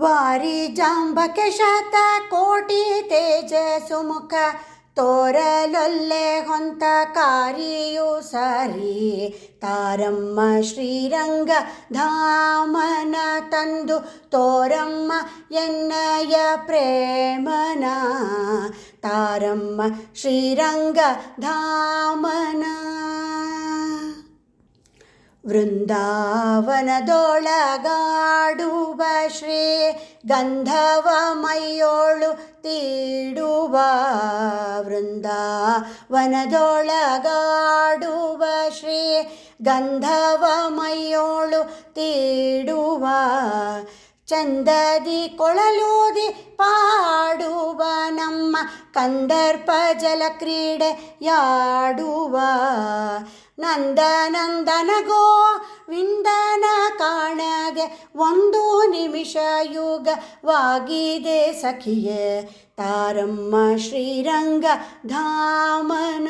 ವಾರಿ ಜಾಂಬಕೆ ಶತ ಕೋಟಿ ತೇಜ ಸುಮುಖ ತೋರಲೊಲ್ಲೆ ಹೊಂತ ಕಾರಿಯು ಸಾರಿ ತಾರಮ್ಮ ಶ್ರೀರಂಗ ಧಾಮನ ತಂದು ತೋರಮ್ಮ ಎನ್ನಯ ಪ್ರೇಮನ ತಾರಮ್ಮ ಶ್ರೀರಂಗ ಧಾಮನ ವೃಂದಾವನದೊಳಗಾಡುವ ಶ್ರೀ ಗಂಧವ ಮೈಯೋಳು ತೀಡುವ ವೃಂದಾವನದೊಳಗಾಡುವ ಶ್ರೀ ಗಂಧವ ಮೈಯೋಳು ತೀಡುವ ಚಂದದಿ ಕೊಳಲೂದಿ ಪಾಡುವ ನಮ್ಮ ಕಂದರ್ಪ ಜಲ ಕ್ರೀಡೆಯಾಡುವ ವಿಂದನ ಕಾಣದೆ ಒಂದು ನಿಮಿಷ ಯುಗವಾಗಿದೆ ಸಖಿಯೇ. ತಾರಮ್ಮ ಶ್ರೀರಂಗ ಧಾಮನ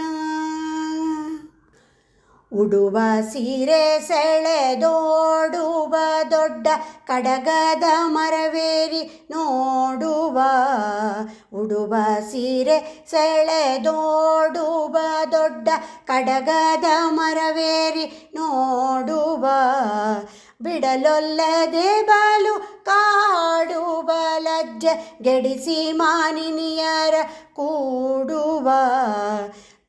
ಉಡುವ ಸೀರೆ ಸೆಳೆದೋಡುವ ದೊಡ್ಡ ಕಡಗದ ಮರವೇರಿ ನೋಡುವ. ಉಡುವ ಸೀರೆ ಸೆಳೆದೋಡುವ ದೊಡ್ಡ ಕಡಗದ ಮರವೇರಿ ನೋಡುವ. ಬಿಡಲೊಲ್ಲದೆ ಬಾಲು ಕಾಡುವ, ಲಜ್ಜ ಗೆಡಿಸಿ ಮಾನಿನಿಯರ ಕೂಡುವ.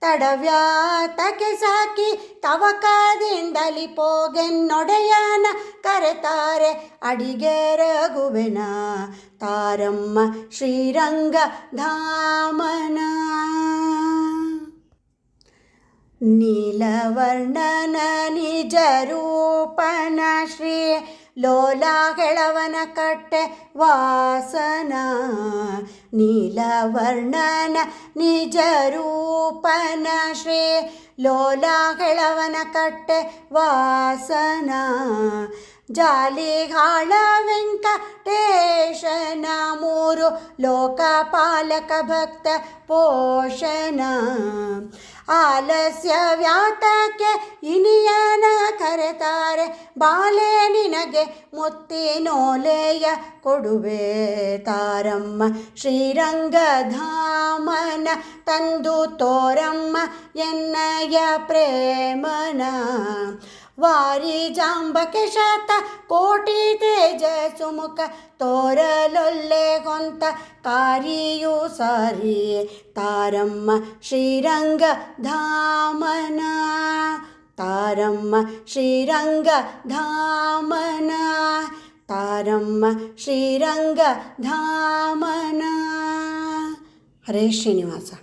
ತಡವ್ಯಾತಕ್ಕೆ ಸಾಕಿ ತವಕದಿಂದಲಿ ಪೋಗೆನ್ನೊಡೆಯನ ಕರೆತಾರೆ ಅಡಿಗೆ ರಘುವೆನ ತಾರಮ್ಮ ಶ್ರೀರಂಗ ಧಾಮನ ನೀಲವರ್ಣನ ನಿಜ ರೂಪನ ಶ್ರೀ ಲೋಲ ಕೆಳವನ ಕಟ್ಟೆ ವಾಸನ ನೀಲವರ್ಣನ ನಿಜ ರೂಪನ ಶ್ರೀ ಲೋಲ ಕೆಳವನ ಕಟ್ಟೆ ವಾಸನ ಜಾಲಿಗಾಳ ವೆಂಕಟೇಶನ ಮೂರು ಲೋಕಪಾಲಕ ಭಕ್ತ ಪೋಷಣ ಆಲಸ್ಯ ವ್ಯಾತಕ್ಕೆ ಇನಿಯನ ಕರೆತಾರೆ ಬಾಲೆ ನಿನಗೆ ಮುತ್ತಿನೋಲೆಯ ಕೊಡುವೆ ತಾರಮ್ಮ ಶ್ರೀರಂಗಧಾಮನ ತಂದು ತೋರಮ್ಮ ಎನ್ನಯ ಪ್ರೇಮನ ವಾರಿ ಜಾಂಬಕೆ ಶತ ಕೋಟಿ ತೇಜ ಸುಮುಖ ತೋರಲೊಲ್ಲೆ ಕೊಂತ ಕಾರಿಯು ಸಾರಿ ತಾರಮ್ಮ ಶ್ರೀರಂಗ ಧಾಮನ तारम्म श्रीरङ्गधामना। तारम्म श्रीरङ्गधामना। हरे श्रीनिवासः।